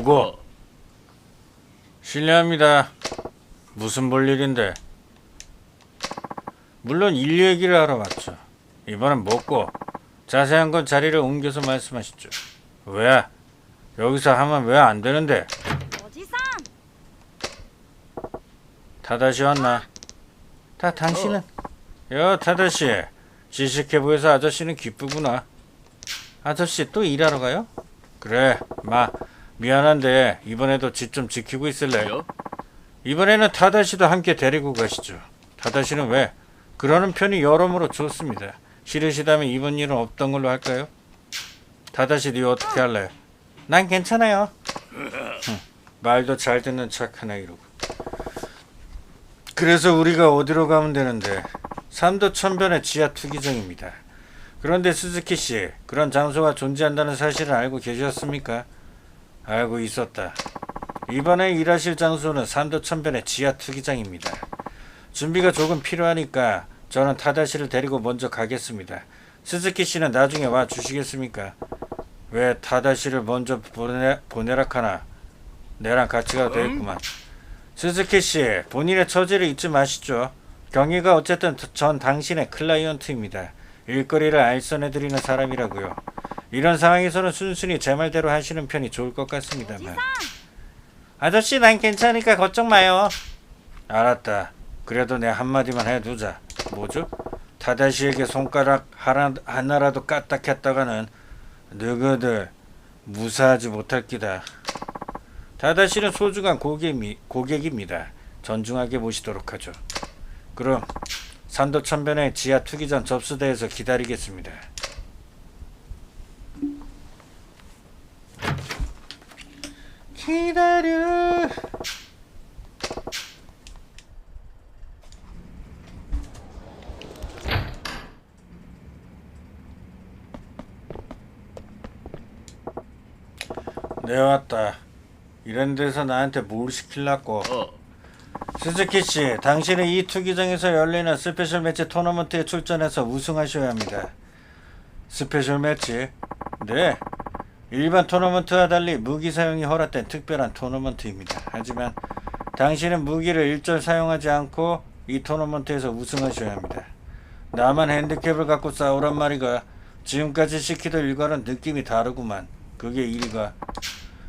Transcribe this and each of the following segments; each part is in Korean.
누구? 어. 실례합니다. 무슨 볼일인데? 물론 일 얘기를 하러 왔죠. 이번엔 먹고 자세한 건 자리를 옮겨서 말씀하시죠. 왜? 여기서 하면 왜 안 되는데? 타다시 왔나? 다 당신은? 어. 여 타다시 지식해 보여서 아저씨는 기쁘구나. 아저씨 또 일하러 가요? 그래 마 미안한데 이번에도 집 좀 지키고 있을래? 요? 이번에는 타다시도 함께 데리고 가시죠. 타다시는 왜? 그러는 편이 여러모로 좋습니다. 싫으시다면 이번 일은 없던 걸로 할까요? 타다시 니 어떻게 할래? 난 괜찮아요. 흠, 말도 잘 듣는 착한 아이로고. 그래서 우리가 어디로 가면 되는데 삼도 천변의 지하 투기장입니다. 그런데 스즈키 씨, 그런 장소가 존재한다는 사실을 알고 계셨습니까? 알고 있었다. 이번에 일하실 장소는 삼도 천변의 지하 투기장입니다. 준비가 조금 필요하니까 저는 타다시를 데리고 먼저 가겠습니다. 스즈키 씨는 나중에 와 주시겠습니까? 왜 타다시를 먼저 보내, 보내라 카나? 내랑 같이 가도 되겠구만. 스즈키 씨, 본인의 처지를 잊지 마시죠. 경위가 어쨌든 전 당신의 클라이언트입니다. 일거리를 알선해드리는 사람이라고요. 이런 상황에서는 순순히 제 말대로 하시는 편이 좋을 것 같습니다만. 아저씨, 난 괜찮으니까 걱정 마요. 알았다. 그래도 내 한마디만 해두자. 뭐죠? 타다시에게 손가락 하나, 하나라도 까딱했다가는 너희들 무사하지 못할 기다. 다다시는 소중한 고객이, 고객입니다. 전중하게 모시도록 하죠. 그럼 산도천변의 지하 투기장 접수대에서 기다리겠습니다. 기다려. 네 왔다. 이런 데서 나한테 뭘 시킬라고? 어. 스즈키 씨, 당신은 이 투기장에서 열리는 스페셜 매치 토너먼트에 출전해서 우승하셔야 합니다. 스페셜 매치? 네. 일반 토너먼트와 달리 무기 사용이 허락된 특별한 토너먼트입니다. 하지만 당신은 무기를 일절 사용하지 않고 이 토너먼트에서 우승하셔야 합니다. 나만 핸디캡을 갖고 싸우란 말이가 지금까지 시키던 일과는 느낌이 다르구만. 그게 일과.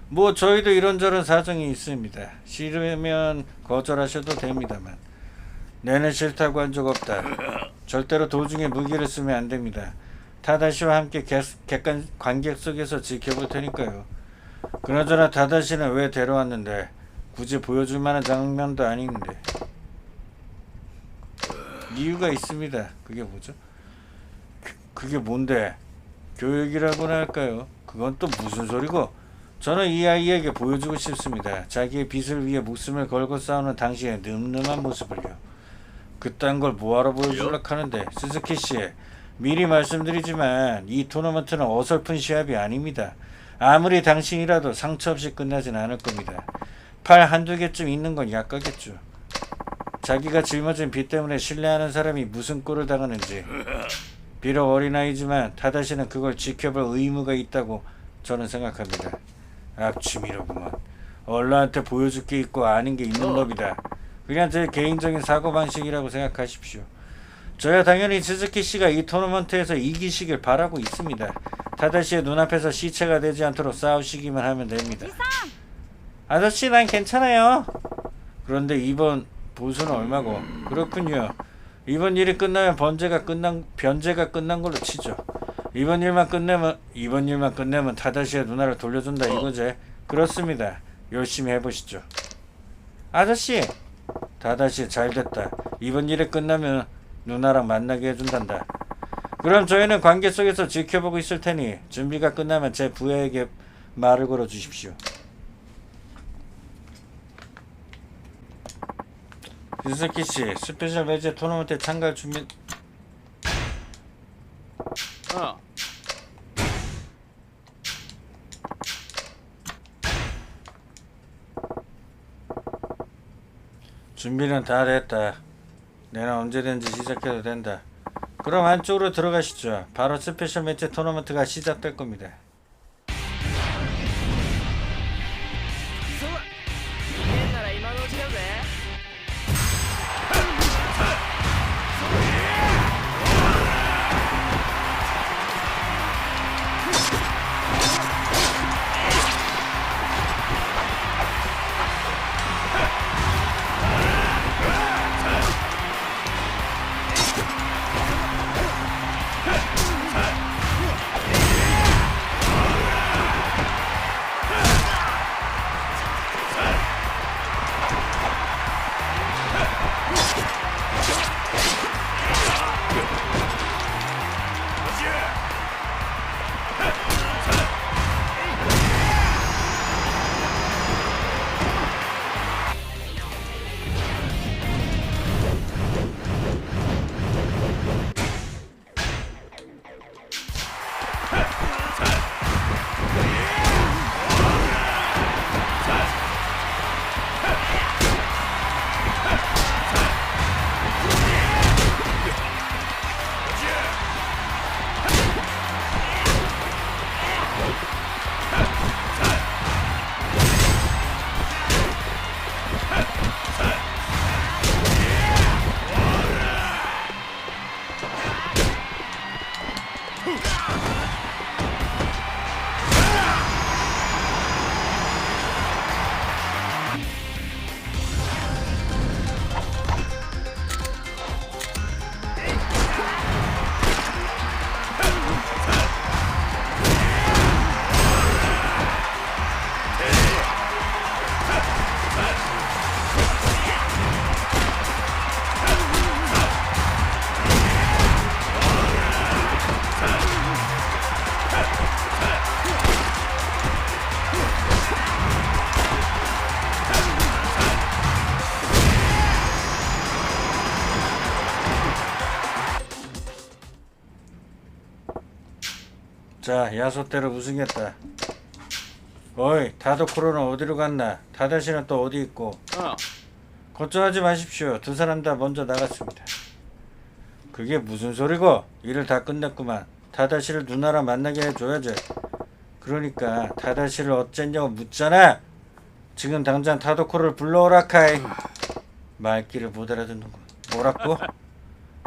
뭐 저희도 이런저런 사정이 있습니다. 싫으면 거절하셔도 됩니다만. 내는 싫다고 한 적 없다. 절대로 도중에 무기를 쓰면 안 됩니다. 타다시와 함께 객, 객관 관객 속에서 지켜볼 테니까요. 그나저나 타다시는 왜 데려왔는데 굳이 보여줄 만한 장면도 아닌데 이유가 있습니다. 그게 뭐죠? 그, 그게 뭔데? 교육이라고나 할까요? 그건 또 무슨 소리고? 저는 이 아이에게 보여주고 싶습니다. 자기의 빚을 위해 목숨을 걸고 싸우는 당신의 늠름한 모습을요. 그딴 걸 뭐하러 보여주려고 하는데 스즈키 씨 미리 말씀드리지만 이 토너먼트는 어설픈 시합이 아닙니다. 아무리 당신이라도 상처 없이 끝나진 않을 겁니다. 팔 한두 개쯤 있는 건 약하겠죠. 자기가 짊어진 빚 때문에 신뢰하는 사람이 무슨 꼴을 당하는지 비록 어린아이지만 타다시는 그걸 지켜볼 의무가 있다고 저는 생각합니다. 악취미로구만. 얼라한테 보여줄 게 있고 아는 게 있는 법이다. 그냥 제 개인적인 사고방식이라고 생각하십시오. 저야 당연히 스즈키 씨가 이 토너먼트에서 이기시길 바라고 있습니다. 타다시의 눈앞에서 시체가 되지 않도록 싸우시기만 하면 됩니다. 아저씨 난 괜찮아요. 그런데 이번 보수는 얼마고? 그렇군요. 이번 일이 끝나면 번제가 끝난 변제가 끝난 걸로 치죠. 이번 일만 끝내면 이번 일만 끝내면 타다시의 누나를 돌려준다 이거제. 그렇습니다. 열심히 해보시죠. 아저씨, 다다시 잘됐다. 이번 일이 끝나면 누나랑 만나게 해준단다. 그럼 저희는 관계 속에서 지켜보고 있을 테니 준비가 끝나면 제 부하에게 말을 걸어 주십시오. 유스키 씨, 스페셜 매제 토너먼트 참가 준비 어. 준비는 다 됐다. 내는 언제든지 시작해도 된다. 그럼 안쪽으로 들어가시죠. 바로 스페셜 매치 토너먼트가 시작될 겁니다. 자, 야소대로 우승했다. 어이, 다도크로는 어디로 갔나? 다다시는 또 어디 있고? 어, 걱정하지 마십시오. 두 사람 다 먼저 나갔습니다. 그게 무슨 소리고? 일을 다 끝냈구만. 다다시를 누나랑 만나게 해줘야지. 그러니까 다다시를 어쨌냐고 묻잖아. 지금 당장 타도코를 불러오라 카이. 말귀를 못 알아듣는군. 뭐라고?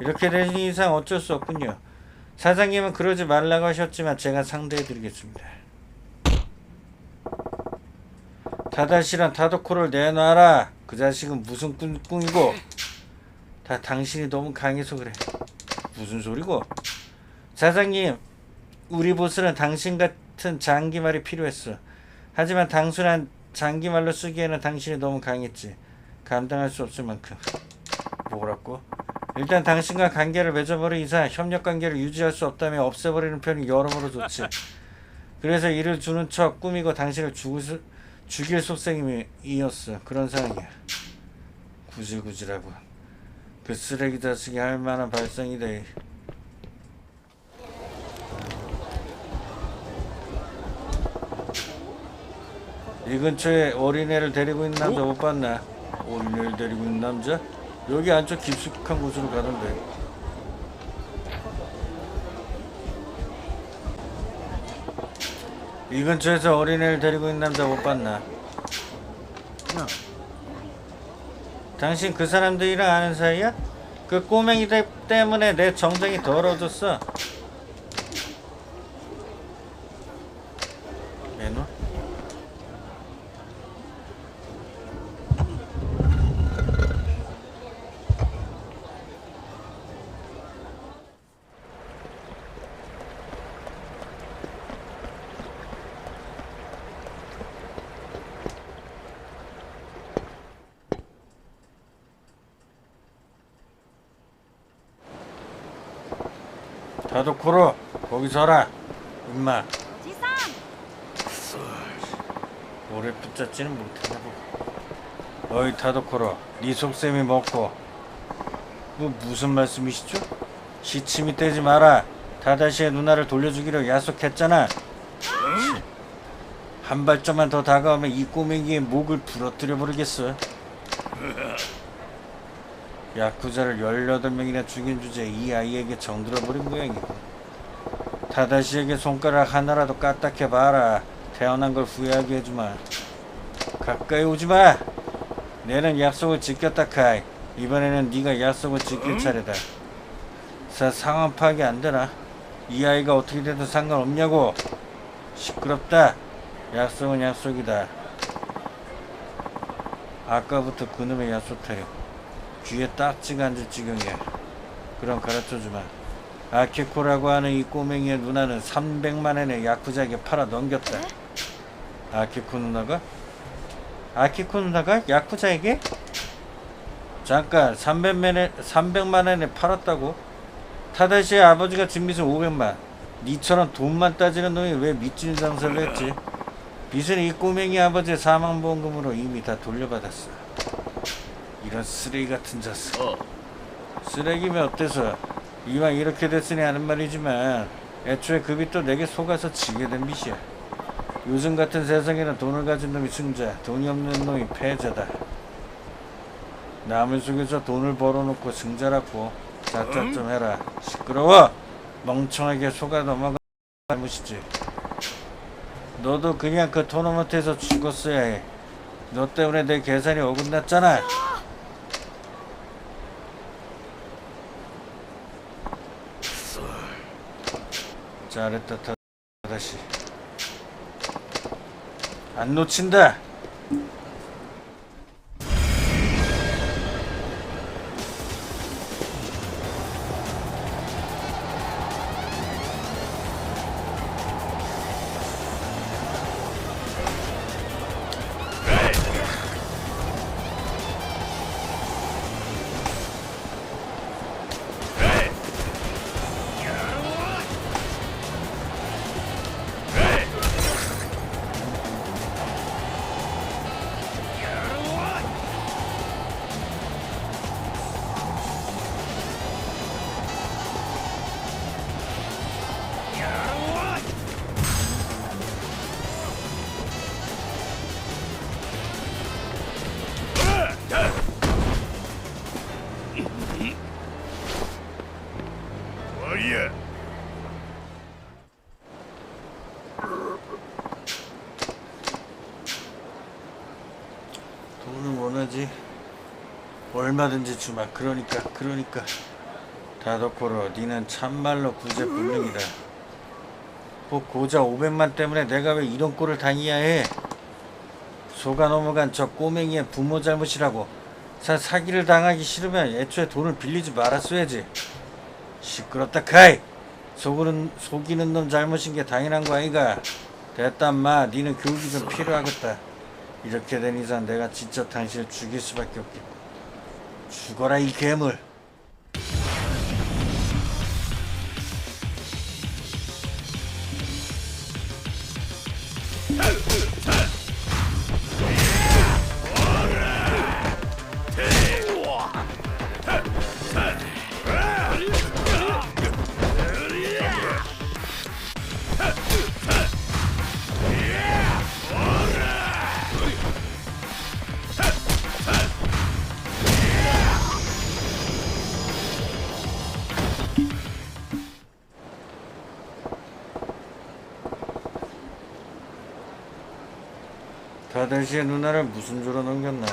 이렇게 된 이상 어쩔 수 없군요. 사장님은 그러지 말라고 하셨지만 제가 상대해드리겠습니다. 다다시랑 타도코를 내놔라. 그 자식은 무슨 꾼, 꿍이고 다 당신이 너무 강해서 그래. 무슨 소리고? 사장님, 우리 보스는 당신 같은 장기말이 필요했어. 하지만 단순한 장기말로 쓰기에는 당신이 너무 강했지. 감당할 수 없을 만큼. 뭐라고? 일단 당신과 관계를 맺어버린 이상 협력 관계를 유지할 수 없다면 없애버리는 편이 여러모로 좋지. 그래서 이를 주는 척 꾸미고 당신을 죽을 수, 죽일 속셈이었어. 그런 상황이야. 구질구질하고. 그 쓰레기 자식이 할 만한 발상이다. 이. 이 근처에 어린애를 데리고 있는 남자 못 봤나? 어린애를 데리고 있는 남자? 여기 안쪽 깊숙한 곳으로 가던데. 이 근처에서 어린애를 데리고 있는 남자 못 봤나? 야, 당신 그 사람들이랑 아는 사이야? 그 꼬맹이 들 때문에 내 정장이 더러워졌어. 내놔? 자도 코로 거기 서라. 임마. 오래 붙잡지는 못하나 보 어이 타도코로 니 네 속셈이 먹고. 뭐 무슨 말씀이시죠? 시침이 떼지 마라. 다다시의 누나를 돌려주기로 약속했잖아. 한 발짝만 더 다가오면 이 꼬맹이의 목을 부러뜨려 버리겠어. 야쿠자를 18명이나 죽인 주제에 이 아이에게 정들어버린 모양이고 다다시에게 손가락 하나라도 까딱해봐라. 태어난 걸 후회하게 해주마. 가까이 오지마. 내는 약속을 지켰다 카이. 이번에는 네가 약속을 지킬 차례다. 사 상황 파악이 안 되나? 이 아이가 어떻게 돼도 상관없냐고. 시끄럽다. 약속은 약속이다. 아까부터 그놈의 약속 타령 귀에 딱지가 앉을 지경이야 그럼 가르쳐주마 아키코라고 하는 이 꼬맹이의 누나는 300만엔의 야쿠자에게 팔아 넘겼다 아키코 누나가? 아키코 누나가 야쿠자에게? 잠깐 300만 엔, 300만 엔에 팔았다고? 타다시의 아버지가 진 빚은 500만 니처럼 돈만 따지는 놈이 왜 밑진 장사를 했지? 빚은 이 꼬맹이 아버지의 사망보험금으로 이미 다 돌려받았어 이런 쓰레기 같은 자식. 어, 쓰레기면 어때서 이왕 이렇게 됐으니 하는 말이지만 애초에 그 빚도 내게 속아서 지게 된 빚이야. 요즘 같은 세상에는 돈을 가진 놈이 승자 돈이 없는 놈이 패자다. 남을 속여서 돈을 벌어놓고 승자라고 자짜 좀 해라. 시끄러워! 멍청하게 속아 넘어가. 잘못이지. 너도 그냥 그 토너먼트에서 죽었어야 해 너 때문에 내 계산이 어긋났잖아 잘했다 다 다시. 안 놓친다 주지? 얼마든지 주마. 그러니까 그러니까. 다도코로 니는 참말로 구제불능이다. 뭐 고자 500만 때문에 내가 왜 이런 꼴을 당해야 해? 속아 넘어간 저 꼬맹이의 부모 잘못이라고. 사, 사기를 당하기 싫으면 애초에 돈을 빌리지 말았어야지. 시끄럽다 카이! 속이는, 속이는 놈 잘못인 게 당연한 거 아이가? 됐다 마. 니는 교육이 좀 필요하겠다 이렇게 된 이상 내가 진짜 당신을 죽일 수밖에 없겠고. 죽어라 이 괴물 다달시의 누나를 무슨 조로 넘겼나